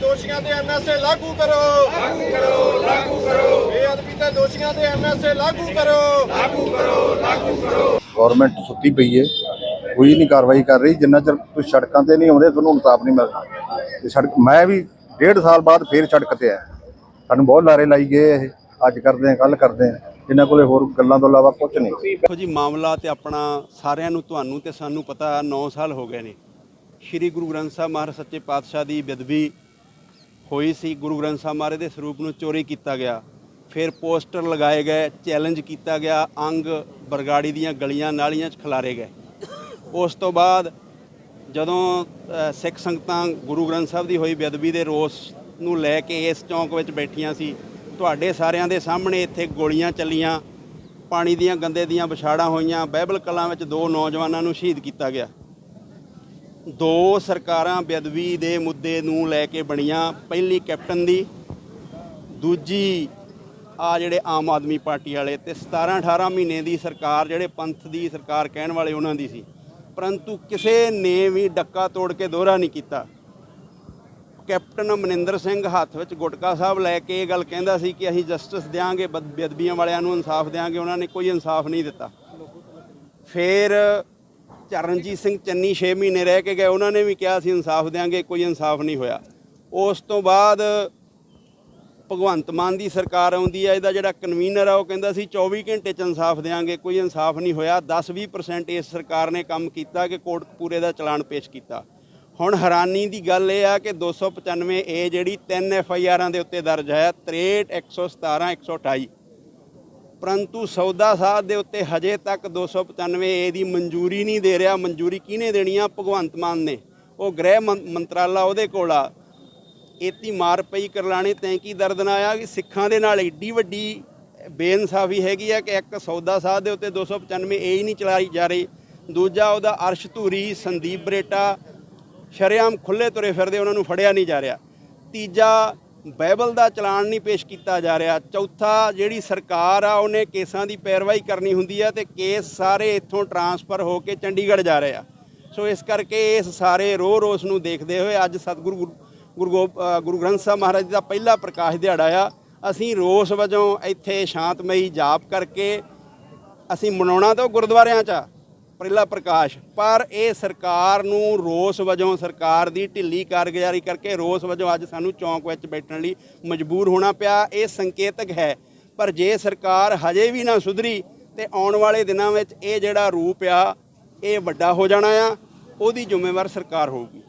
ਦੋਸ਼ੀਆਂ ਤੇ ਐਨਐਸਏ ਲਾਗੂ ਕਰੋ। ਲਾਗੂ ਕਰੋ ਲਾਗੂ ਕਰੋ। ਬੇਅਦਬੀ ਤੇ ਦੋਸ਼ੀਆਂ ਤੇ ਐਨਐਸਏ ਲਾਗੂ ਕਰੋ। ਗਵਰਨਮੈਂਟ ਸੁੱਤੀ ਪਈ ਏ। ਕੋਈ ਨਹੀਂ ਕਾਰਵਾਈ ਕਰ ਰਹੀ। ਜਿੰਨਾ ਚਿਰ ਤੁਸੀਂ ਸੜਕਾਂ ਤੇ ਨਹੀਂ ਆਉਂਦੇ ਤੁਹਾਨੂੰ ਇਨਸਾਫ ਨਹੀਂ ਮਿਲਦਾ। ਤੇ ਸੜਕ ਮੈਂ ਵੀ ਡੇਢ ਸਾਲ ਬਾਅਦ ਫੇਰ ਸੜਕ ਤੇ ਆਇਆ। ਸਾਨੂੰ ਬਹੁਤ ਲਾਰੇ ਲਾਈ ਗਏ ਇਹ। ਅੱਜ ਕਰਦੇ ਆ ਕੱਲ ਕਰਦੇ ਆ। ਇਹਨਾਂ ਕੋਲੇ ਹੋਰ ਗੱਲਾਂ ਤੋਂ ਇਲਾਵਾ ਕੁਝ ਨਹੀਂ। ਦੇਖੋ ਜੀ ਮਾਮਲਾ ਤੇ ਆਪਣਾ ਸਾਰਿਆਂ ਨੂੰ ਤੁਹਾਨੂੰ ਤੇ ਸਾਨੂੰ ਪਤਾ 9 ਸਾਲ ਹੋ ਗਏ ਨੇ। ਸ੍ਰੀ ਗੁਰੂ ਗ੍ਰੰਥ ਸਾਹਿਬ ਮਹਾਰਾਜ ਸੱਚੇ ਪਾਤਸ਼ਾਹ ਦੀ ਬੇਦਬੀ ਹੋਈ ਸੀ, ਗੁਰੂ ਗ੍ਰੰਥ ਸਾਹਿਬ ਮਹਾਰਾਜ ਦੇ ਸਰੂਪ ਨੂੰ ਚੋਰੀ ਕੀਤਾ ਗਿਆ। ਫਿਰ ਪੋਸਟਰ ਲਗਾਏ ਗਏ, ਚੈਲੰਜ ਕੀਤਾ ਗਿਆ, ਅੰਗ ਬਰਗਾੜੀ ਦੀਆਂ ਗਲੀਆਂ ਨਾਲੀਆਂ 'ਚ ਖਿਲਾਰੇ ਗਏ। ਉਸ ਤੋਂ ਬਾਅਦ ਜਦੋਂ ਸਿੱਖ ਸੰਗਤਾਂ ਗੁਰੂ ਗ੍ਰੰਥ ਸਾਹਿਬ ਦੀ ਹੋਈ ਬੇਅਦਬੀ ਦੇ ਰੋਸ ਨੂੰ ਲੈ ਕੇ ਇਸ ਚੌਂਕ ਵਿੱਚ ਬੈਠੀਆਂ ਸੀ, ਤੁਹਾਡੇ ਸਾਰਿਆਂ ਦੇ ਸਾਹਮਣੇ ਇੱਥੇ ਗੋਲੀਆਂ ਚੱਲੀਆਂ, ਪਾਣੀ ਦੀਆਂ ਗੰਦੇ ਦੀਆਂ ਵਿਛਾੜਾਂ ਹੋਈਆਂ, ਬਾਈਬਲ ਕਲਾਂ ਵਿੱਚ ਦੋ ਨੌਜਵਾਨਾਂ ਨੂੰ ਸ਼ਹੀਦ ਕੀਤਾ ਗਿਆ। ਦੋ ਸਰਕਾਰਾਂ ਬੇਅਦਬੀ ਦੇ ਮੁੱਦੇ ਨੂੰ ਲੈ ਕੇ ਬਣੀਆਂ। ਪਹਿਲੀ ਕੈਪਟਨ ਦੀ, ਦੂਜੀ ਆ ਜਿਹੜੇ ਆਮ ਆਦਮੀ ਪਾਰਟੀ ਵਾਲੇ ਤੇ 17 18 ਮਹੀਨੇ ਦੀ ਸਰਕਾਰ, ਜਿਹੜੇ ਪੰਥ ਦੀ ਸਰਕਾਰ ਕਹਿਣ ਵਾਲੇ ਉਹਨਾਂ ਦੀ ਸੀ। ਪਰੰਤੂ ਕਿਸੇ ਨੇ ਵੀ ਡੱਕਾ ਤੋੜ ਕੇ ਦੋਹਰਾ ਨਹੀਂ ਕੀਤਾ। ਕੈਪਟਨ ਮਨਿੰਦਰ ਸਿੰਘ ਹੱਥ ਵਿੱਚ ਗੁਟਕਾ ਸਾਹਿਬ ਲੈ ਕੇ ਇਹ ਗੱਲ ਕਹਿੰਦਾ ਸੀ ਕਿ ਅਸੀਂ ਜਸਟਿਸ ਦਿਆਂਗੇ ਬਦ- ਬੇਅਦਬੀਆਂ ਵਾਲਿਆਂ ਨੂੰ ਇਨਸਾਫ ਦਿਆਂਗੇ, ਉਹਨਾਂ ਨੇ ਕੋਈ ਇਨਸਾਫ ਨਹੀਂ ਦਿੱਤਾ। ਫਿਰ ਚਰਨਜੀਤ ਸਿੰਘ ਚੰਨੀ 6 ਮਹੀਨੇ ਰਹਿ ਕੇ ਗਏ, ਉਹਨਾਂ ਨੇ ਵੀ ਕਿਹਾ ਸੀ ਇਨਸਾਫ ਦਿਆਂਗੇ, ਕੋਈ ਇਨਸਾਫ ਨਹੀਂ ਹੋਇਆ। ਉਸ ਤੋਂ ਬਾਅਦ ਭਗਵੰਤ ਮਾਨ ਦੀ ਸਰਕਾਰ ਆਉਂਦੀ ਹੈ ਇਹਦਾ ਜਿਹੜਾ ਕਨਵੀਨਰ ਆ, ਉਹ ਕਹਿੰਦਾ ਸੀ 24 ਘੰਟੇ ਚ ਇਨਸਾਫ ਦੇਵਾਂਗੇ ਕੋਈ ਇਨਸਾਫ ਨਹੀਂ ਹੋਇਆ। 10-20% ਇਸ ਸਰਕਾਰ ਨੇ ਕੰਮ ਕੀਤਾ ਕਿ ਕੋਟਕਪੂਰੇ ਦਾ ਚਲਾਨ ਪੇਸ਼ ਕੀਤਾ। ਹੁਣ ਹੈਰਾਨੀ ਦੀ ਗੱਲ ਇਹ ਆ ਕਿ 295 ਏ ਜਿਹੜੀ 3 ਐਫ ਆਈ ਆਰਾਂ ਦੇ ਉੱਤੇ ਦਰਜ ਹੈ 63 117 128 ਪਰੰਤੂ ਸੌਦਾ ਸਾਧ ਦੇ ਉੱਤੇ ਹਜੇ ਤੱਕ 295 ਏ ਦੀ ਮਨਜ਼ੂਰੀ ਨਹੀਂ ਦੇ ਰਿਹਾ। ਮਨਜ਼ੂਰੀ ਕਿਹਨੇ ਦੇਣੀ ਆ? ਭਗਵੰਤ ਮਾਨ ਨੇ। ਉਹ ਗ੍ਰਹਿ ਮੰਤਰਾਲਾ ਉਹਦੇ ਕੋਲ ਆ। ਇਤੀ ਮਾਰ ਪਈ ਕਰਲਾਣੇ, ਤੈਂ ਕੀ ਦਰਦ ਨਾ ਆਇਆ? ਕਿ ਸਿੱਖਾਂ ਦੇ ਨਾਲ ਏਡੀ ਵੱਡੀ ਬੇਇਨਸਾਫੀ ਹੈਗੀ ਆ ਕਿ ਇੱਕ ਸੌਦਾ ਸਾਧ ਦੇ ਉੱਤੇ 295 ਏ ਹੀ ਨਹੀਂ ਚਲਾਈ ਜਾ ਰਹੀ। ਦੂਜਾ ਉਹਦਾ ਅਰਸ਼ ਧੂਰੀ, ਸੰਦੀਪ ਬਰੇਟਾ, ਸ਼ਰੇਆਮ ਖੁੱਲੇ ਤੁਰੇ ਫਿਰਦੇ, ਉਹਨਾਂ ਨੂੰ ਫੜਿਆ ਨਹੀਂ ਜਾ ਰਿਹਾ। ਤੀਜਾ ਬਾਈਬਲ ਦਾ ਚਲਾਨ ਨਹੀਂ ਪੇਸ਼ ਕੀਤਾ ਜਾ ਰਿਹਾ। ਚੌਥਾ ਜਿਹੜੀ ਸਰਕਾਰ ਆ, ਉਹਨੇ ਕੇਸਾਂ ਦੀ ਪੈਰਵਾਈ ਕਰਨੀ ਹੁੰਦੀ ਆ ਤੇ ਕੇਸ ਸਾਰੇ ਇੱਥੋਂ ਟਰਾਂਸਫਰ ਹੋ ਕੇ ਚੰਡੀਗੜ੍ਹ ਜਾ ਰਹੇ। ਆ ਸੋ ਇਸ ਕਰਕੇ ਇਸ ਸਾਰੇ ਰੋਹ ਰੋਸ ਨੂੰ ਦੇਖਦੇ ਹੋਏ ਅੱਜ ਸਤਿਗੁਰੂ ਗੁਰੂ- ਗੁਰੂ ਗੋਬ- ਗੁਰੂ ਗ੍ਰੰਥ ਸਾਹਿਬ ਮਹਾਰਾਜ ਜੀ ਦਾ ਪਹਿਲਾ ਪ੍ਰਕਾਸ਼ ਦਿਹਾੜਾ ਆ। ਅਸੀਂ ਰੋਸ ਵਜੋਂ ਇੱਥੇ ਸ਼ਾਂਤਮਈ ਜਾਪ ਕਰਕੇ ਅਸੀਂ ਮਨਾਉਣਾ ਤਾਂ ਗੁਰਦੁਆਰਿਆਂ 'ਚ ਆ ਪਹਿਲਾ ਪ੍ਰਕਾਸ਼, ਪਰ ਇਹ ਸਰਕਾਰ ਨੂੰ ਰੋਸ ਵਜੋਂ, ਸਰਕਾਰ ਦੀ ਢਿੱਲੀ ਕਾਰਗੁਜ਼ਾਰੀ ਕਰਕੇ ਰੋਸ ਵਜੋਂ ਅੱਜ ਸਾਨੂੰ ਚੌਂਕ ਵਿੱਚ ਬੈਠਣ ਲਈ ਮਜਬੂਰ ਹੋਣਾ ਪਿਆ, ਇਹ ਸੰਕੇਤਕ ਹੈ। ਪਰ ਜੇ ਸਰਕਾਰ ਹਜੇ ਵੀ ਨਾ ਸੁਧਰੀ ਤੇ ਆਉਣ ਵਾਲੇ ਦਿਨਾਂ ਵਿੱਚ ਇਹ ਜਿਹੜਾ ਰੂਪ ਆ, ਇਹ ਵੱਡਾ ਹੋ ਜਾਣਾ ਆ, ਉਹਦੀ ਜ਼ਿੰਮੇਵਾਰ ਸਰਕਾਰ ਹੋਊਗੀ।